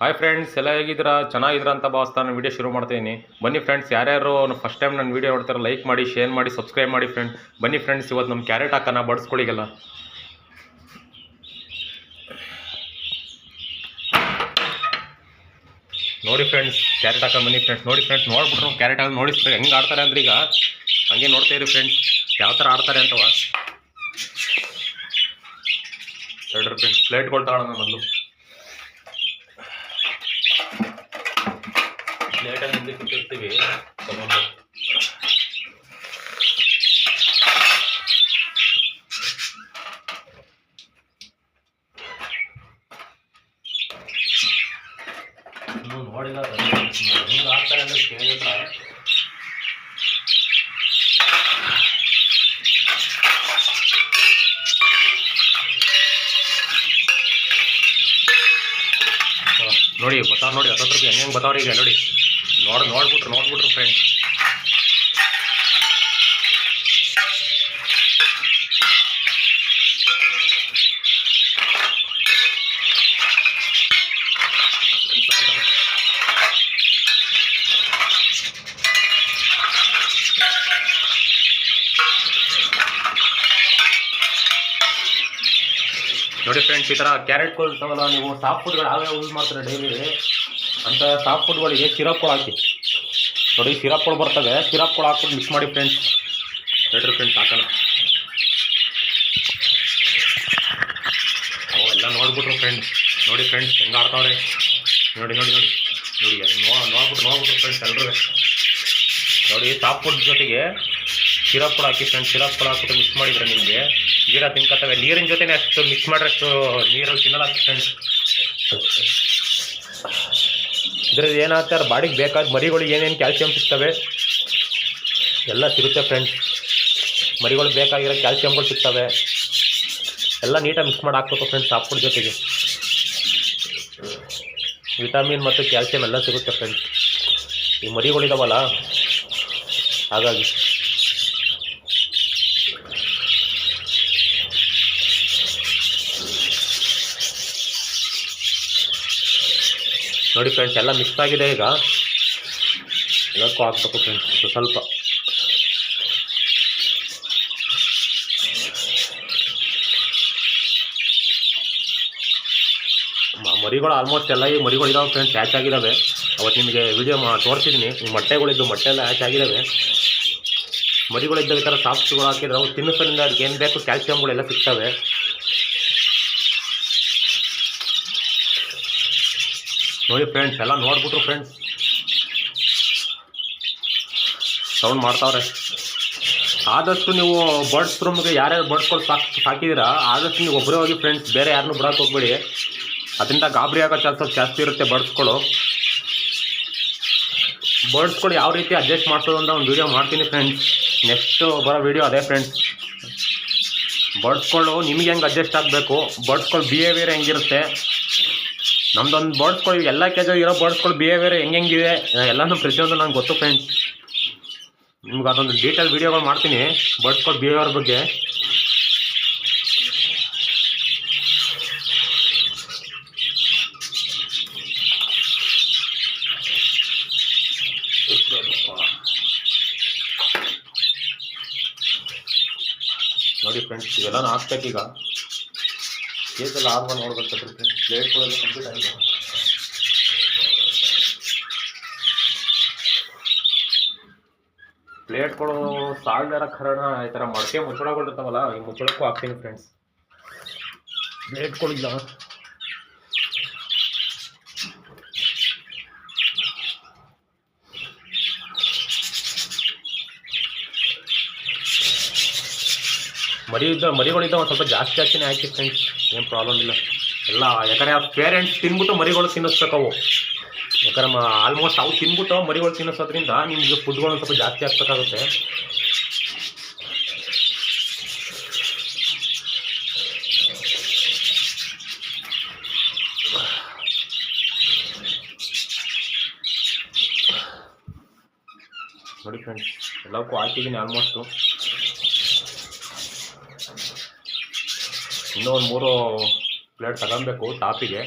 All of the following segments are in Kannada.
ಹಾಯ್ ಫ್ರೆಂಡ್ಸ್ ಎಲ್ಲ ಹೇಗಿದ್ದೀರಾ? ಚೆನ್ನಾಗಿದ್ದೀರಾ ಅಂತ ಭಾವಿಸ್ತಾ ನಾನು ವೀಡಿಯೋ ಶುರು ಮಾಡ್ತೀನಿ ಬನ್ನಿ ಫ್ರೆಂಡ್ಸ್ ಯಾರ್ಯಾರು ಫಸ್ಟ್ ಟೈಮ್ ನನ್ನ ವೀಡಿಯೋ ನೋಡ್ತಾರೆ ಲೈಕ್ ಮಾಡಿ ಶೇರ್ ಮಾಡಿ ಸಬ್ಸ್ಕ್ರೈಬ್ ಮಾಡಿ ಫ್ರೆಂಡ್ ಬನ್ನಿ ಫ್ರೆಂಡ್ಸ್ ಇವತ್ತು ನಮ್ಮ ಕ್ಯಾರೆಟ್ ಹಾಕೋಣ ಬಡಿಸ್ಕೊಳಿಗೆಲ್ಲ. ನೋಡಿ ಫ್ರೆಂಡ್ಸ್ ಕ್ಯಾರೆಟ್ ಹಾಕೋ ಬನ್ನಿ ಫ್ರೆಂಡ್ಸ್ ನೋಡಿ ಫ್ರೆಂಡ್ಸ್ ನೋಡ್ಬಿಟ್ರು ಕ್ಯಾರೆಟ್ ಹಾಕಿ ನೋಡಿ ಹೆಂಗೆ ಆಡ್ತಾರೆ ಅಂದ್ರೆ ಈಗ? ಹಂಗೆ ನೋಡ್ತಾ ಇರಿ ಫ್ರೆಂಡ್ಸ್ ಯಾವ ಥರ ಆಡ್ತಾರೆ ಅಂತವ? ಎರಡು ಫ್ರೆಂಡ್ಸ್ ಪ್ಲೇಟ್ಗಳು ತಗೊಳ್ಳೋಣ ಮೊದಲು ಹಿಂದೆ ಕೊಟ್ಟಿರ್ತೀವಿ ತಗೊಂಡು ನೋಡಿಲ್ಲ ಹಿಂಗೆ ಆಗ್ತಾರೆ ಅಂದ್ರೆ ಕೇಳಿಲ್ಲ ನೋಡಿ ಬತ್ತಾರ ನೋಡಿ, ಹತ್ತತ್ತು ರೂಪಾಯಿ ಹೆಂಗೆ ಬತ್ತಾವ್ರಿ ಈಗ, ನೋಡಿ. ನೋಡ್ ನೋಡ್ಬಿಟ್ರು ನೋಡ್ಬಿಟ್ರು ಫ್ರೆಂಡ್ಸ್ ನೋಡಿ ಫ್ರೆಂಡ್ಸ್ ಈ ಥರ ಕ್ಯಾರೆಟ್ಗಳು ಇರ್ತಾವಲ್ಲ ನೀವು ಸಾಫ್ಟ್ ಫುಡ್ಗಳು ಯಾವ್ಯಾವ ಯೂಸ್ ಮಾಡ್ತಾರೆ ಡೈಲಿ ಅಂತ ಸಾಫ್ಟ್ ಫುಡ್ಗಳಿಗೆ ಸಿರಪ್ಗಳು ಹಾಕಿ ನೋಡಿ ಸಿರಪ್ಗಳು ಬರ್ತವೆ ಸಿರಪ್ಗಳು ಹಾಕ್ಬಿಟ್ಟು ಮಿಕ್ಸ್ ಮಾಡಿ ಫ್ರೆಂಡ್ಸ್ ಹೇಳ್ರಿ ಫ್ರೆಂಡ್ಸ್ ಹಾಕೋಣ ಅವೆಲ್ಲ ನೋಡ್ಬಿಟ್ರು ಫ್ರೆಂಡ್ಸ್ ನೋಡಿ ಫ್ರೆಂಡ್ಸ್ ಹೆಂಗೆ ಆಡ್ತಾವ್ರೆ. ನೋಡಿ ನೋಡಿ ನೋಡಿ. ನೋಡಿ ನೋಡ್ಬಿಟ್ಟು ನೋಡ್ಬಿಟ್ರು ಫ್ರೆಂಡ್ಸ್ ಎಲ್ಲರೂ ನೋಡಿ ಸಾಫ್ಟ್ ಫುಡ್ ಜೊತೆಗೆ ಸಿರಪ್ಗಳು ಹಾಕಿ ಫ್ರೆಂಡ್ಸ್ ಸಿರಪ್ಗಳು ಹಾಕ್ಬಿಟ್ಟು ಮಿಕ್ಸ್ ಮಾಡಿದ್ರೆ ನಿಮಗೆ ಗಿಡ ತಿನ್ಕತ್ತವೆ. ನೀರಿನ ಜೊತೆನೇ ಅಷ್ಟು ಮಿಕ್ಸ್ ಮಾಡಿರಷ್ಟು ನೀರಲ್ಲಿ ತಿನ್ನಲ್ಲ ಫ್ರೆಂಡ್ಸ್ ಇದ್ರಲ್ಲಿ ಏನಾಗ್ತಾರೆ ಬಾಡಿಗೆ ಬೇಕಾದ ಮರಿಗಳು ಏನೇನು ಕ್ಯಾಲ್ಸಿಯಂ ಸಿಗ್ತವೆ? ಎಲ್ಲ ಸಿಗುತ್ತೆ ಫ್ರೆಂಡ್ಸ್ ಮರಿಗಳು ಬೇಕಾಗಿರೋ ಕ್ಯಾಲ್ಸಿಯಂಗಳು ಸಿಗ್ತವೆ. ಎಲ್ಲ ನೀಟಾಗಿ ಮಿಕ್ಸ್ ಮಾಡಿ ಹಾಕ್ಬೇಕು ಫ್ರೆಂಡ್ಸ್ ಸಾಫ್ಟ್ ಜೊತೆಗೆ. ವಿಟಮಿನ್ ಮತ್ತು ಕ್ಯಾಲ್ಸಿಯಂ ಎಲ್ಲ ಸಿಗುತ್ತೆ ಫ್ರೆಂಡ್ಸ್ ಈ ಮರಿಗಳಿದಾವಲ್ಲ, ಹಾಗಾಗಿ. ನೋಡಿ ಫ್ರೆಂಡ್ಸ್ ಎಲ್ಲ ಮಿಕ್ಸ್ ಆಗಿದೆ ಈಗ. ಎಲ್ಲಕ್ಕೂ ಹಾಕ್ಬೇಕು ಫ್ರೆಂಡ್ಸ್ ಸ್ವಲ್ಪ. ಮರಿಗಳು ಆಲ್ಮೋಸ್ಟ್ ಎಲ್ಲ ಈ ಮರಿಗಳು ಇದಾವೆ ಫ್ರೆಂಡ್ಸ್ ಹ್ಯಾಚ್ ಆಗಿದ್ದಾವೆ ಅವತ್ತು ನಿಮಗೆ ವಿಡಿಯೋ ಮಾ ತೋರಿಸಿದ್ದೀನಿ ನಿಮ್ಮ ಮೊಟ್ಟೆಗಳಿದ್ದು ಮೊಟ್ಟೆ ಎಲ್ಲ ಹ್ಯಾಚ್ ಆಗಿದ್ದಾವೆ ಮರಿಗಳಿದ್ದಾಗ ಈ ಥರ ಸಾಫ್ಟ್ಗಳು ಹಾಕಿದ್ರೆ ಅವು ತಿನ್ನಿಸೋದ್ರಿಂದ ಅದಕ್ಕೆ ಏನು ಬೇಕು ಕ್ಯಾಲ್ಸಿಯಮ್ಗಳೆಲ್ಲ ಸಿಗ್ತವೆ. ನೋಡಿ ಫ್ರೆಂಡ್ಸ್ ಎಲ್ಲ ನೋಡ್ಬಿಟ್ರು ಫ್ರೆಂಡ್ಸ್ ಸೌಂಡ್ ಮಾಡ್ತಾವ್ರೆ. ಆದಷ್ಟು ನೀವು ಬರ್ಡ್ಸ್ ರೂಮ್ಗೆ ಯಾರ್ಯಾರು ಬರ್ಡ್ಸ್ಗಳು ಸಾಕ್ ಸಾಕಿದ್ದೀರಾ ಆದಷ್ಟು ನೀವು ಒಬ್ಬರೇ ಹೋಗಿ ಫ್ರೆಂಡ್ಸ್ ಬೇರೆ ಯಾರನ್ನೂ ಬಿಡೋಕೆ ಹೋಗ್ಬೇಡಿ. ಅದರಿಂದ ಗಾಬರಿ ಆಗೋ ಚಾನ್ಸಸ್ ಜಾಸ್ತಿ ಇರುತ್ತೆ ಬರ್ಡ್ಸ್ಗಳು ಬರ್ಡ್ಸ್ಗಳು ಯಾವ ರೀತಿ ಅಡ್ಜಸ್ಟ್ ಮಾಡ್ಸೋದು ಅಂತ ಒಂದು ವೀಡಿಯೋ ಮಾಡ್ತೀನಿ ಫ್ರೆಂಡ್ಸ್ ನೆಕ್ಸ್ಟ್ ಬರೋ ವೀಡಿಯೋ ಅದೇ ಫ್ರೆಂಡ್ಸ್ ಬರ್ಡ್ಸ್ಗಳು ನಿಮಗೆ ಹೆಂಗೆ ಅಡ್ಜಸ್ಟ್ ಆಗಬೇಕು? ಬರ್ಡ್ಸ್ಗಳು ಬಿಹೇವಿಯರ್ ಹೆಂಗಿರುತ್ತೆ? ನಮ್ದೊಂದು ಬರ್ಡ್ಸ್ಗಳು ಎಲ್ಲ ಕೆಜ ಇರೋ ಬರ್ಡ್ಸ್ಗಳು ಬಿಹೇವಿಯರ್ ಹೆಂಗೆ ಹೆಂಗಿದೆ ಎಲ್ಲನೂ ಪ್ರತಿಯೊಂದು ನಂಗೆ ಗೊತ್ತು ಫ್ರೆಂಡ್ಸ್ ನಿಮ್ಗೆ ಅದೊಂದು ಡೀಟೇಲ್ ವೀಡಿಯೋಗಳು ಮಾಡ್ತೀನಿ ಬರ್ಡ್ಸ್ಗಳು ಬಿಹೇವಿಯರ್ ಬಗ್ಗೆ. ನೋಡಿ ಫ್ರೆಂಡ್ಸ್ ಇವೆಲ್ಲ ಹಾಕ್ಬೇಕೀಗ ಕೇಸೆಲ್ಲ ಆಗುವ ನೋಡ್ಬೇಕಾದ್ರೆ ಪ್ಲೇಟ್ ಕೂಡ ಕಂಪ್ಲೀಟ್ ಆಗಿದೆ. ಪ್ಲೇಟ್ಗಳು ಸಾಲ್ದಾರ ಕಾರಣ ಈ ಥರ ಮಡಕೆ ಮುಚ್ಚಳಗಳು ಇರ್ತಾವಲ್ಲ ಈ ಮುಚ್ಚಳಕ್ಕೂ ಹಾಕ್ತೀನಿ ಫ್ರೆಂಡ್ಸ್ ಪ್ಲೇಟ್ಗಳಿಲ್ಲ ಮರಿ ಇದ್ದ ಮರಿಗಳಿದ್ದ ಒಂದು ಸ್ವಲ್ಪ ಜಾಸ್ತಿ ಜಾಸ್ತಿನೇ ಹಾಕಿ ಫ್ರೆಂಡ್ಸ್ ಏನು ಪ್ರಾಬ್ಲಮ್ ಇಲ್ಲ. ಎಲ್ಲ ಯಾಕಂದರೆ ಆ ಪೇರೆಂಟ್ಸ್ ತಿನ್ಬಿಟ್ಟು ಮರಿಗಳು ತಿನ್ನಿಸ್ಬೇಕು ಅವು ಯಾಕಂದ್ರೆ ಆಲ್ಮೋಸ್ಟ್ ಅವು ತಿನ್ಬಿಟ್ಟು ಮರಿಗಳು ತಿನ್ನಿಸೋದ್ರಿಂದ ನಿಮಗೆ ಫುಡ್ಗಳು ಸ್ವಲ್ಪ ಜಾಸ್ತಿ ಆಗ್ಬೇಕಾಗುತ್ತೆ. ನೋಡಿ ಫ್ರೆಂಡ್ಸ್ ಎಲ್ಲಕ್ಕೂ ಹಾಕಿದ್ದೀನಿ ಆಲ್ಮೋಸ್ಟು ಇನ್ನೂ ಒಂದು ಮೂರು ಪ್ಲೇಟ್ ತಗೊಬೇಕು ಟಾಪಿಗೆ.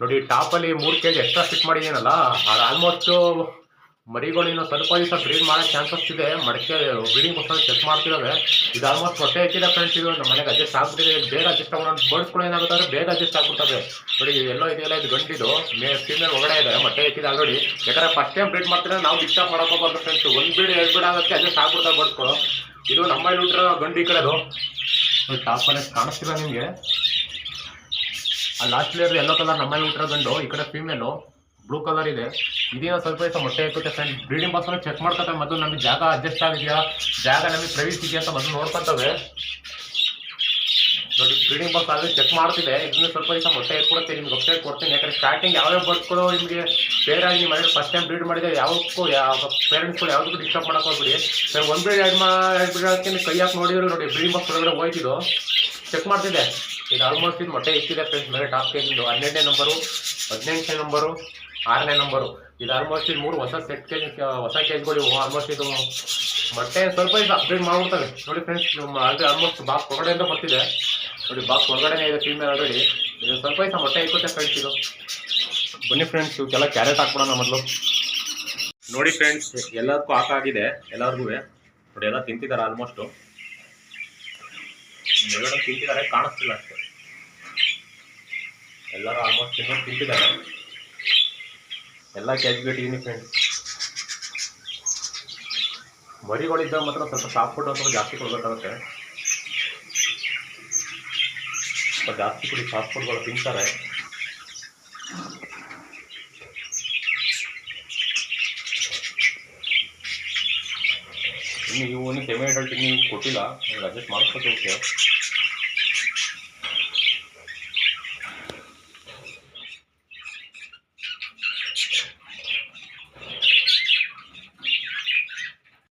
ನೋಡಿ, ಟಾಪಲ್ಲಿ ಮೂರು ಕೆ ಜಿ ಎಕ್ಸ್ಟ್ರಾ ಸ್ಟಿಕ್ ಮಾಡಿದ್ದೀನಲ್ಲ ಅದು ಆಲ್ಮೋಸ್ಟು ಮರಿಗಳು ಸ್ವಲ್ಪ ದಿವಸ ಬ್ರೀಡ್ ಮಾಡೋ ಚಾನ್ಸಸ್ ಇದೆ. ಮಡಕೆ ಬ್ರೀಡಿಂಗ್ ಗೋಸ್ಕರ ಚೆಕ್ ಮಾಡ್ತಿದ್ದಾವೆ ಇದು ಆಲ್ಮೋಸ್ಟ್ ಹೊಟ್ಟೆ ಹಾಕಿದೆ ಫ್ರೆಂಡ್ಸ್ ಇದು ನಮ್ಮ ಮನೆಗೆ ಅಡ್ಜಸ್ಟ್ ಆಗ್ಬಿಟ್ಟಿದೆ. ಬೇಗ ಅಡ್ಜಸ್ಟ್ ಆಗೋಣ ಬರ್ಡ್ಸ್ಗಳು ಏನಾಗುತ್ತೆ ಅಂದರೆ ಬೇಗ ಅಡ್ಜಸ್ಟ್ ಆಗ್ಬಿಡ್ತದೆ ನೋಡಿ ಎಲ್ಲೋ ಇದೆಯಲ್ಲ, ಇದು ಗಂಟಿದು ಮೇ ಫೀಮೇಲ್ ಒಳಗಡೆ ಇದೆ ಮೊಟ್ಟೆ ಹೆಚ್ಚಿದೆ ಆಲ್ರೆಡಿ ಯಾಕಂದ್ರೆ ಫಸ್ಟ್ ಟೈಮ್ ಬ್ರೀಡ್ ಮಾಡ್ತಿದ್ರೆ ನಾವು ಡಿಸ್ಟರ್ಬ್ ಮಾಡೋಕೋಬಾರ್ದು ಫ್ರೆಂಡ್ಸ್ ಒಂದು ಬೀಡ್ ಎರಡು ಬೀಡ್ ಆಗುತ್ತೆ ಅಡ್ಜಸ್ಟ್ ಆಗ್ಬಿಡ್ತಾರೆ ಬರ್ಡ್ಸ್ಗಳು ಇದು ನಮ್ಮ ಇಲ್ಲಿರೋ ಗಂಡು ಈ ಕಡೆದು. ಟಾಪಲ್ಲಿ ಕಾಣಿಸ್ತಿಲ್ಲ ನಿಮಗೆ? ಆ ಲಾಸ್ಟ್ ಲೇಯರ್ ಎಲ್ಲೋ ಕಲರ್ ನಮ್ಮಲ್ಲಿ ಊಟ ಗಂಡು ಈ ಕಡೆ ಫೀಮೇಲು ಬ್ಲೂ ಕಲರ್ ಇದೆ. ಇದೇನೋ ಸ್ವಲ್ಪ ದಿವಸ ಮೊಟ್ಟೆ ಹಾಕುತ್ತೆ ಫ್ರೆಂಡ್ ಬ್ರೀಡಿಂಗ್ ಬಾಕ್ಸ್ ಚೆಕ್ ಮಾಡ್ಕೊತವೆ ಮೊದಲು. ನಮಗೆ ಜಾಗ ಅಡ್ಜಸ್ಟ್ ಆಗಿದೆಯಾ? ಜಾಗ ನಮಗೆ ಪ್ರೈವೇಟ್ ಇದೆಯಾ ಅಂತ ಮೊದಲು ನೋಡ್ಕೊತವೆ ನೋಡಿ ಬ್ರೀಡಿಂಗ್ ಬಾಕ್ಸ್ ಆಲ್ರೆಡಿ ಚೆಕ್ ಮಾಡ್ತಿದೆ ಇದನ್ನ ಸ್ವಲ್ಪ ದಿವಸ ಮೊಟ್ಟೆ ಹಾಕೊಡುತ್ತೆ ನಿಮ್ಗೆ ಅಪ್ಡೇಟ್ ಕೊಡ್ತೀನಿ. ಯಾಕಂದ್ರೆ ಸ್ಟಾರ್ಟಿಂಗ್ ಯಾವ್ಯಾವ ಬರ್ಡ್ಸ್ಗಳು ನಿಮಗೆ ಆಗಿ ಮನೇಲಿ ಫಸ್ಟ್ ಟೈಮ್ ಬ್ರೀಡ್ ಮಾಡಿದ್ರೆ ಯಾವಕ್ಕೂ ಯಾವ ಪೇರೆಂಟ್ಸ್ಗಳು ಯಾವುದಕ್ಕೂ ಡಿಸ್ಟರ್ಬ್ ಮಾಡಕ್ಕೆ ಹೋಗ್ಬಿಡಿ. ಸರ್, ಒಂದು ಬ್ರೀಡ್ ಎರಡು ಮಾ ಎರಡು ಬ್ರೀಡ್ ಹಾಕಿ ನೀವು ಕೈ ಹಾಕಿ ನೋಡಿದ್ರು ನೋಡಿ ಬ್ರೀಡಿಂಗ್ ಬಾಕ್ಸ್ ಒಳಗಡೆ ಹೋಯ್ತಿದ್ದು. ಚೆಕ್ ಮಾಡ್ತಿದ್ದೆ. ಇದು ಆಲ್ಮೋಸ್ಟ್ ಇದು ಮೊಟ್ಟೆ ಇಟ್ಟಿದೆ ಫ್ರೆಂಡ್ಸ್ ಮೇಲೆ ಟಾಪ್ ಕೇಜಿಂದು ಹನ್ನೆರಡನೇ ನಂಬರು ಹದಿನೆಂಟನೇ ನಂಬರು ಆರನೇ ನಂಬರು ಇದು ಆಲ್ಮೋಸ್ಟ್ ಇದು ಮೂರು ಹೊಸ ಸೆಟ್ ಕೇಜ್ ಹೊಸ ಕೇಜ್ಗಳು ಇವು. ಆಲ್ಮೋಸ್ಟ್ ಇದು ಮೊಟ್ಟೆ ಸ್ವಲ್ಪ ಇದು ಅಪ್ಡೇಟ್ ಮಾಡ್ಬಿಡ್ತವೆ. ನೋಡಿ ಫ್ರೆಂಡ್ಸ್ ಆಲ್ರೆಡಿ ಆಲ್ಮೋಸ್ಟ್ ಬಾಕ್ಸ್ ಹೊರಗಡೆಯಿಂದ ಬರ್ತಿದೆ. ನೋಡಿ ಬಾಕ್ಸ್ ಒಳಗಡೆನೇ ಇದೆ ಫೀಮೇಲ್ ಆಲ್ರೆಡಿ ಇದು ಸ್ವಲ್ಪ ಐತೆ ಮೊಟ್ಟೆ ಇಕ್ಕುತ್ತೆ ಫ್ರೆಂಡ್ಸ್ ಇದು. ಬನ್ನಿ ಫ್ರೆಂಡ್ಸ್ ಇವಕ್ಕೆಲ್ಲ ಕ್ಯಾರೆಟ್ ಹಾಕ್ಬಿಡೋಣ ಮೊದಲು. ನೋಡಿ ಫ್ರೆಂಡ್ಸ್ ಎಲ್ಲದಕ್ಕೂ ಹಾಕಾಗಿದೆ ಎಲ್ಲರಿಗೂ ನೋಡಿ, ಎಲ್ಲ ತಿಂತಿದ್ದಾರೆ ಆಲ್ಮೋಸ್ಟು ಎಲ್ಲರೂ ತಿಂತಿದ್ದಾರೆ ಕಾಣಿಸ್ತಿಲ್ಲ ಅಷ್ಟೇ. ಎಲ್ಲರೂ ಆಲ್ಮೋಸ್ಟ್ ತಿನ್ನೋದು ತಿಂತಿದ್ದಾರೆ. ಎಲ್ಲ ಕ್ಯಾಚ್ಗೆ ಇಟ್ಟಿದ್ದೀನಿ ಫ್ರೆಂಡ್ಸ್ ಮರಿಗಳಿದ್ದಾಗ ಮಾತ್ರ ಸ್ವಲ್ಪ ಸಾಫ್ಟ್ ಫುಡ್ ಅಂತ ಜಾಸ್ತಿ ಕೊಡಬೇಕಾಗುತ್ತೆ ಸ್ವಲ್ಪ ಜಾಸ್ತಿ ಕುಡಿ ಫಾಸ್ಟ್ ಫುಡ್ಗಳು ತಿಂತಾರೆ. ಇನ್ನು ಇವು ಸೆಮಿ ಅಡಲ್ಟ್ ಇವು ಕೊಟ್ಟಿಲ್ಲ ಅಡ್ಜಸ್ಟ್ ಮಾಡ್ಕೊತ ಹೋಗ್ತೇವೆ